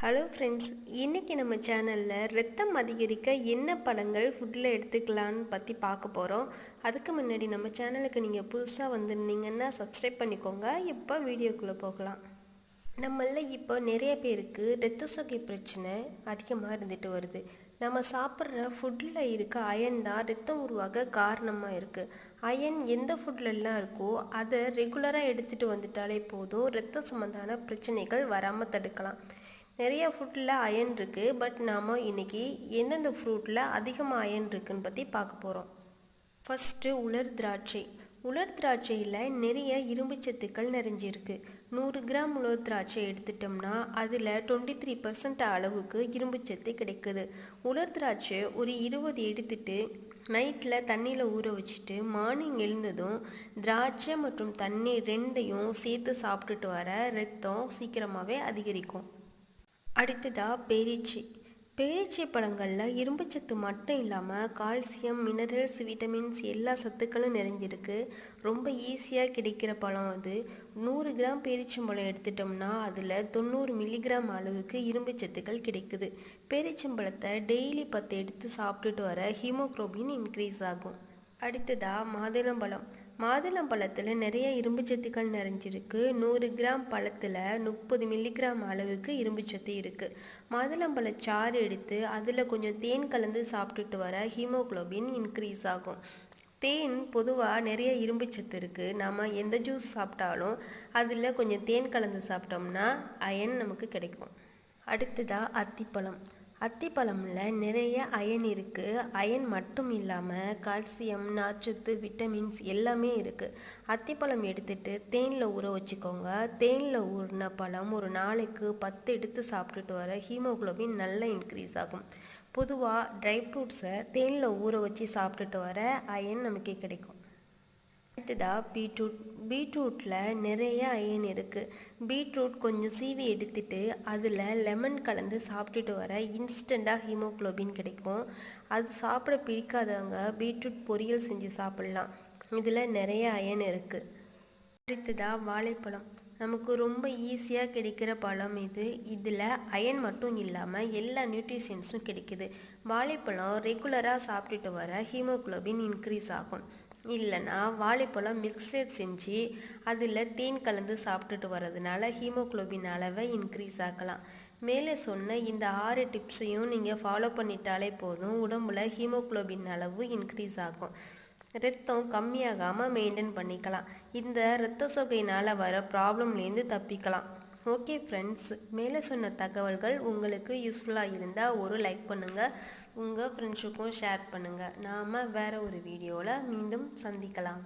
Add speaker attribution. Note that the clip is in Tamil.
Speaker 1: ஹலோ ஃப்ரெண்ட்ஸ் இன்றைக்கி நம்ம சேனலில் ரத்தம் அதிகரிக்க என்ன பழங்கள் ஃபுட்டில் எடுத்துக்கலான்னு பற்றி பார்க்க போகிறோம் அதுக்கு முன்னாடி நம்ம சேனலுக்கு நீங்கள் புதுசாக வந்திருந்தீங்கன்னா சப்ஸ்கிரைப் பண்ணிக்கோங்க. இப்போ வீடியோக்குள்ளே போகலாம். நம்மளில் இப்போ நிறைய பேருக்கு ரத்த சோகை பிரச்சனை அதிகமாக இருந்துட்டு வருது. நம்ம சாப்பிட்ற ஃபுட்டில் இருக்க அயன் தான் ரத்தம் உருவாக காரணமாக இருக்குது அயன் எந்த ஃபுட்லலாம் இருக்கோ அதை ரெகுலராக எடுத்துகிட்டு வந்துட்டாலே போதும் ரத்த சம்மந்தான பிரச்சனைகள் வராமல் தடுக்கலாம். நிறைய ஃபுட்டில் அயன் இருக்குது பட் நாம் இன்றைக்கி எந்தெந்த ஃப்ரூட்டில் அதிகமாக அயன் இருக்குதுன்னு பற்றி பார்க்க போகிறோம் ஃபஸ்ட்டு உலர் திராட்சை. உலர் திராட்சையில் நிறைய இரும்பு சத்துக்கள் நிறைஞ்சிருக்கு. நூறு கிராம் உலர் திராட்சை எடுத்துட்டோம்னா அதில் டுவெண்ட்டி த்ரீ பர்சன்ட் அளவுக்கு இரும்பு சத்து கிடைக்குது. உலர் திராட்சை ஒரு இருபது எடுத்துட்டு நைட்டில் தண்ணியில் ஊற வச்சுட்டு மார்னிங் எழுந்ததும் திராட்சை மற்றும் தண்ணி ரெண்டையும் சேர்த்து சாப்பிட்டுட்டு வர ரத்தம் சீக்கிரமாகவே அதிகரிக்கும். அடுத்ததாக பேரீச்சி. பேரீச்சை பழங்களில் இரும்புச்சத்து மட்டும் இல்லாமல் கால்சியம் மினரல்ஸ் விட்டமின்ஸ் எல்லா சத்துக்களும் நிறைஞ்சிருக்கு. ரொம்ப ஈஸியாக கிடைக்கிற பழம் அது. நூறு கிராம் பேரிச்சம்பழம் எடுத்துட்டோம்னா அதில் தொண்ணூறு மில்லிகிராம் அளவுக்கு இரும்பு சத்துக்கள் கிடைக்குது. பேரிச்சம்பழத்தை டெய்லி பத்து எடுத்து சாப்பிட்டுட்டு வர ஹீமோக்ரோபின் இன்க்ரீஸ் ஆகும். அடுத்ததாக மாதுளம்பழம் மாதுளம்பழத்தில் நிறைய இரும்பு சத்துக்கள் நிறைஞ்சிருக்கு. நூறு கிராம் பழத்தில் முப்பது மில்லிகிராம் அளவுக்கு இரும்பு சத்து இருக்குது மாதுளம்பழ சாறு எடுத்து அதில் கொஞ்சம் தேன் கலந்து சாப்பிட்டுட்டு வர ஹீமோக்ளோபின் இன்க்ரீஸ் ஆகும். தேன் பொதுவாக நிறைய இரும்பு சத்து இருக்குது நம்ம எந்த ஜூஸ் சாப்பிட்டாலும் அதில் கொஞ்சம் தேன் கலந்து சாப்பிட்டோம்னா அயன் நமக்கு கிடைக்கும். அடுத்ததாக அத்திப்பழம். அத்திப்பழமில் நிறைய அயன் இருக்குது அயன் மட்டும் இல்லாமல் கால்சியம் நார்ச்சத்து விட்டமின்ஸ் எல்லாமே இருக்குது அத்திப்பழம் எடுத்துட்டு தேனில் ஊற வச்சுக்கோங்க. தேனில் ஊறின பழம் ஒரு நாளைக்கு பத்து எடுத்து சாப்பிட்டுட்டு வர ஹீமோக்ளோபின் நல்லா இன்க்ரீஸ் ஆகும். பொதுவாக ட்ரை ஃப்ரூட்ஸை தேனில் ஊற வச்சு சாப்பிட்டுட்டு வர அயன் நமக்கு கிடைக்கும். அடுத்ததாக பீட்ரூட் பீட்ரூட்டில் நிறைய அயன் இருக்குது பீட்ரூட் கொஞ்சம் சீவி எடுத்துட்டு அதில் லெமன் கலந்து சாப்பிட்டுட்டு வர இன்ஸ்டண்ட்டாக ஹீமோக்ளோபின் கிடைக்கும். அது சாப்பிட பிடிக்காதவங்க பீட்ரூட் பொரியல் செஞ்சு சாப்பிட்லாம். இதில் நிறைய அயன் இருக்குது அடுத்ததாக வாழைப்பழம். நமக்கு ரொம்ப ஈஸியாக கிடைக்கிற பழம் இது. இதில் அயன் மட்டும் இல்லாமல் எல்லா நியூட்ரிஷன்ஸும் கிடைக்குது. வாழைப்பழம் ரெகுலராக சாப்பிட்டுட்டு வர ஹீமோக்ளோபின் இன்க்ரீஸ் ஆகும். இல்லைன்னா வாழைப்பழம் மிக்சட் செஞ்சு அதில் தேன் கலந்து சாப்பிட்டுட்டு வர்றதுனால ஹீமோக்ளோபின் அளவை இன்க்ரீஸ் ஆக்கலாம். மேலே சொன்ன இந்த ஆறு டிப்ஸையும் நீங்கள் ஃபாலோ பண்ணிட்டாலே போதும். உடம்புல ஹீமோக்ளோபின் அளவு இன்க்ரீஸ் ஆகும். ரத்தம் கம்மியாகாமல் மெயின்டைன் பண்ணிக்கலாம். இந்த இரத்த சொகையினால் வர ப்ராப்ளம்லேருந்து தப்பிக்கலாம். ஓகே ஃப்ரெண்ட்ஸ் மேலே சொன்ன தகவல்கள் உங்களுக்கு யூஸ்ஃபுல்லாக இருந்தால் ஒரு லைக் பண்ணுங்கள் உங்கள் ஃப்ரெண்ட்ஸுக்கும் ஷேர் பண்ணுங்கள் நாம் வேறு ஒரு வீடியோவில் மீண்டும் சந்திக்கலாம்.